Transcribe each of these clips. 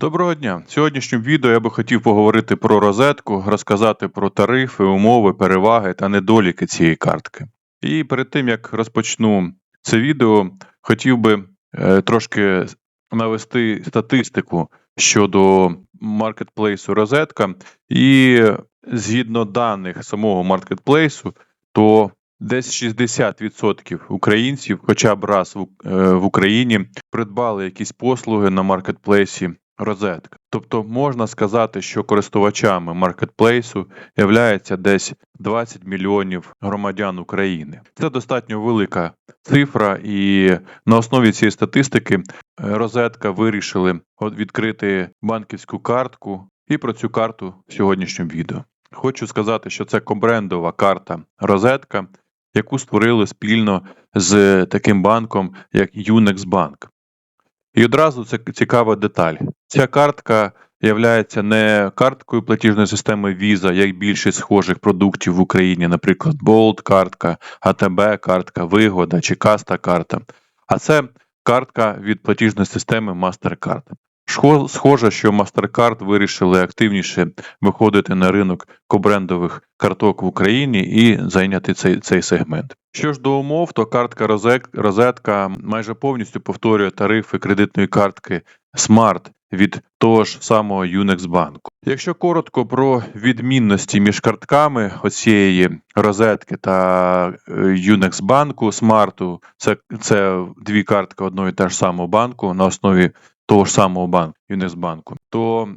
Доброго дня! В сьогоднішньому відео я би хотів поговорити про розетку, розказати про тарифи, умови, переваги та недоліки цієї картки. І перед тим як розпочну це відео, хотів би е, трошки навести статистику щодо маркетплейсу розетка. І згідно даних самого маркетплейсу, то десь 60% українців, хоча б раз е, в Україні, придбали якісь послуги на маркетплейсі розетка. Тобто можна сказати, що користувачами маркетплейсу являється десь 20 мільйонів громадян України. Це достатньо велика цифра, і на основі цієї статистики е, розетка вирішили відкрити банківську картку. І про цю карту в сьогоднішньому відео. Хочу сказати, що це комбрендова карта розетка, яку створили спільно з таким банком, як Unex Bank. І одразу це цікава деталь. Ця картка являється не карткою платіжної системи Visa, як більшість схожих продуктів в Україні, наприклад, Bolt картка, АТБ картка, Вигода чи Каста карта. А це картка від платіжної системи MasterCard. Схоже, що MasterCard вирішили активніше виходити на ринок кобрендових карток в Україні і зайняти цей, цей сегмент. Що ж до умов, то картка розетка майже повністю повторює тарифи кредитної картки Smart від того ж самого Unex банку. Якщо коротко про відмінності між картками оцієї розетки та е, банку Smart, це, це дві картки одного і того ж самого банку на основі того ж самого банку Unex банку, то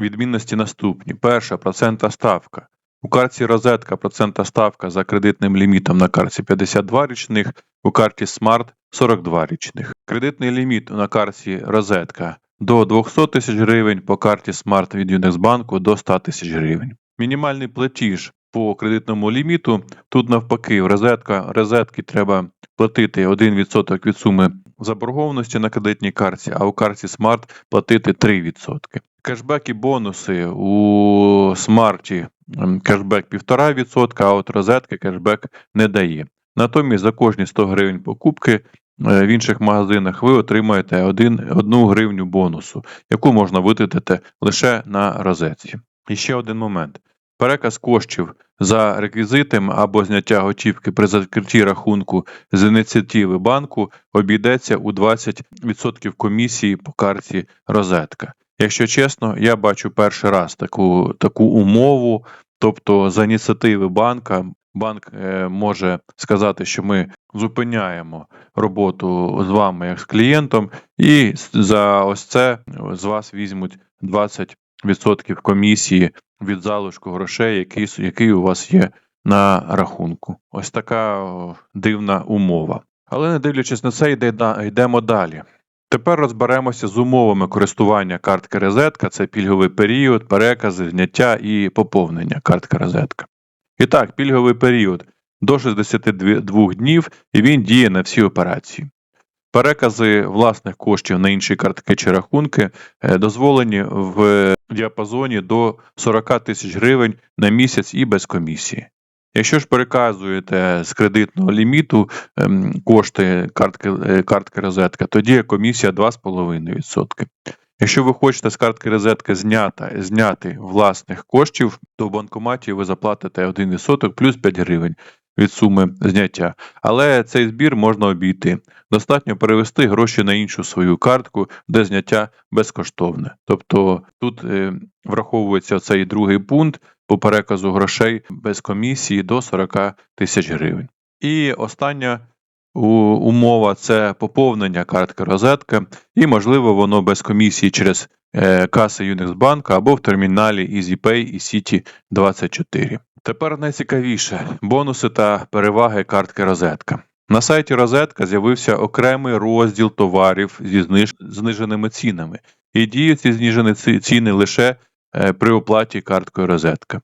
відмінності наступні: перша процентна ставка. У картці розетка процентна ставка за кредитним лімітом на картці 52 річних, у карті Smart 42 річних. Кредитний ліміт на картці розетка до 200 тисяч гривень, по карті Smart від Юнексбанку до 100 тисяч гривень. Мінімальний платіж по кредитному ліміту тут навпаки в розетка розетки треба платити 1% від суми заборгованості на кредитній карті, а у карті Smart платити 3%. Кешбек і бонуси у смарті ем, кешбек 1,5%, а от розетки кешбек не дає. Натомість за кожні 100 гривень покупки е, в інших магазинах ви отримаєте 1, 1 гривню бонусу, яку можна витратити лише на розетці. І ще один момент. Переказ коштів за реквізитом або зняття готівки при закритті рахунку з ініціативи банку обійдеться у 20% комісії по карті розетка. Якщо чесно, я бачу перший раз таку, таку умову, тобто за ініціативи банка банк е, може сказати, що ми зупиняємо роботу з вами як з клієнтом, і за ось це з вас візьмуть 20% комісії від залишку грошей, який, який у вас є на рахунку. Ось така дивна умова. Але не дивлячись на це, йдемо далі. Тепер розберемося з умовами користування картки розетка. Це пільговий період, перекази, зняття і поповнення картки розетка. І так, пільговий період до 62 днів, і він діє на всі операції. Перекази власних коштів на інші картки чи рахунки е, дозволені в діапазоні до 40 тисяч гривень на місяць і без комісії. Якщо ж переказуєте з кредитного ліміту ем, кошти картки, е, картки розетка, тоді комісія 2,5%. Якщо ви хочете з картки розетки знята, зняти власних коштів, то в банкоматі ви заплатите 1% плюс 5 гривень від суми зняття. Але цей збір можна обійти. Достатньо перевести гроші на іншу свою картку, де зняття безкоштовне. Тобто тут е, враховується цей другий пункт по переказу грошей без комісії до 40 тисяч гривень. І остання умова це поповнення картки розетки, і можливо воно без комісії через е, каси Unixbank або в терміналі EasyPay і City 24. Тепер найцікавіше бонуси та переваги картки розетка. На сайті розетка з'явився окремий розділ товарів зі зниж... зниженими цінами, і діють ці знижені ціни лише е, при оплаті карткою розетка.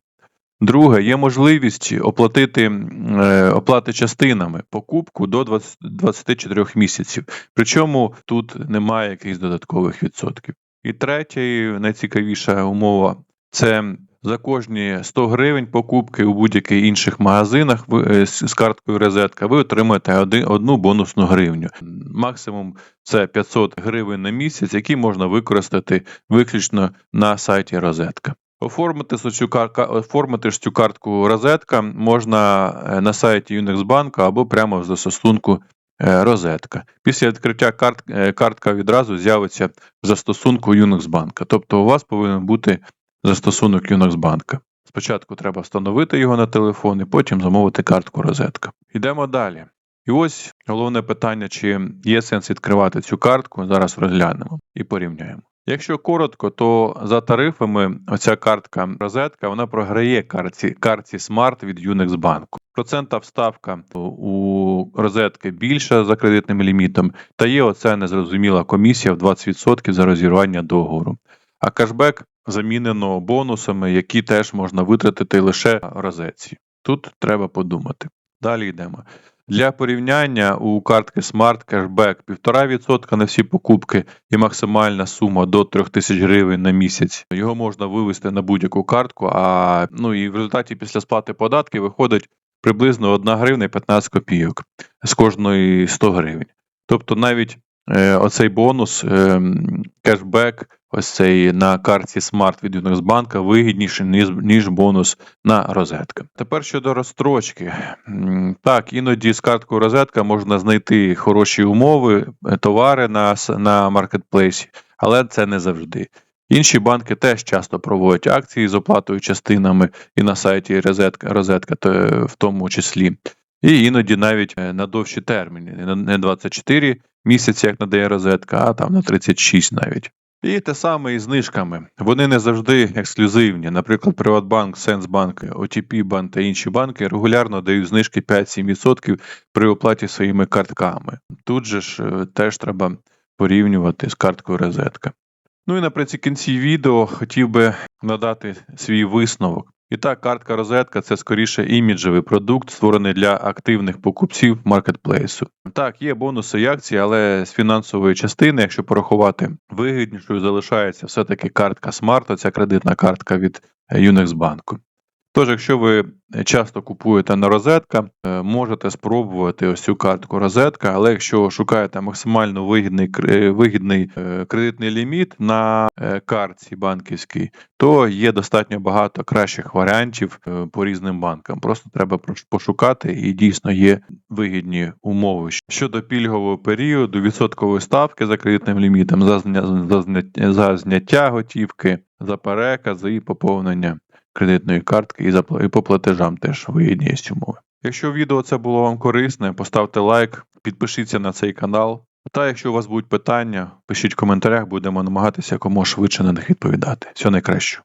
Друге, є можливість оплатити е, оплати частинами покупку до 20 24 місяців. Причому тут немає якихось додаткових відсотків. І третя, і найцікавіша умова це За кожні 100 гривень покупки у будь-яких інших магазинах е, з карткою розетка ви отримаєте одну бонусну гривню. Максимум це 500 гривень на місяць, які можна використати виключно на сайті розетка. Оформити цю, кар- оформити ж цю картку розетка можна е, на сайті Unixbank або прямо в застосунку е, розетка. Після відкриття карт, картка відразу з'явиться в застосунку Unixbank. Тобто у вас повинен бути застосунок Unixbank. Спочатку треба встановити його на телефон і потім замовити картку розетка. Йдемо далі. І ось головне питання, чи є сенс відкривати цю картку, зараз розглянемо і порівняємо. Якщо коротко, то за тарифами оця картка розетка вона програє картці, картці Smart від Unix Процента вставка у розетки більша за кредитним лімітом, та є оця незрозуміла комісія в 20% за розірвання договору. А кешбек замінено бонусами, які теж можна витратити лише розетці. Тут треба подумати. Далі йдемо. Для порівняння у картки Smart Cashback 1,5% на всі покупки і максимальна сума до 3000 гривень на місяць. Його можна вивести на будь-яку картку, а ну і в результаті після сплати податків виходить приблизно 1 гривня 15 копійок з кожної 100 гривень. Тобто навіть е, оцей бонус, е, кешбек, ось цей на карті Smart від Unixbank вигідніший, ніж, ніж бонус на розетка. Тепер щодо розстрочки. Так, іноді з карткою розетка можна знайти хороші умови, е, товари на, на маркетплейсі, але це не завжди. Інші банки теж часто проводять акції з оплатою частинами і на сайті розетка, розетка то, е, в тому числі. І іноді навіть е, на довші терміни, не 24 місяці, як надає розетка, а там на 36 навіть. І те саме і знижками. Вони не завжди ексклюзивні. Наприклад, Приватбанк, Сенсбанк, OTP банк та інші банки регулярно дають знижки 5-7% при оплаті своїми картками. Тут же ж е, теж треба порівнювати з карткою розетка. Ну і наприкінці відео хотів би надати свій висновок. І так, картка розетка це скоріше іміджевий продукт, створений для активних покупців маркетплейсу. Так, є бонуси і акції, але з фінансової частини, якщо порахувати, вигіднішою залишається все-таки картка Smart, ця кредитна картка від е, Unixbank. Тож, якщо ви часто купуєте на розетка, е, можете спробувати ось цю картку розетка, але якщо шукаєте максимально вигідний, е, вигідний е, кредитний ліміт на е, картці банківській, то є достатньо багато кращих варіантів е, по різним банкам. Просто треба пошукати і дійсно є вигідні умови. Щодо пільгового періоду, відсоткової ставки за кредитним лімітом, за зняття готівки, за перекази і поповнення кредитної картки і, по платежам теж вигідні є умови. Якщо відео це було вам корисне, поставте лайк, підпишіться на цей канал. Та якщо у вас будуть питання, пишіть в коментарях, будемо намагатися якомога швидше на них відповідати. Всього найкращого.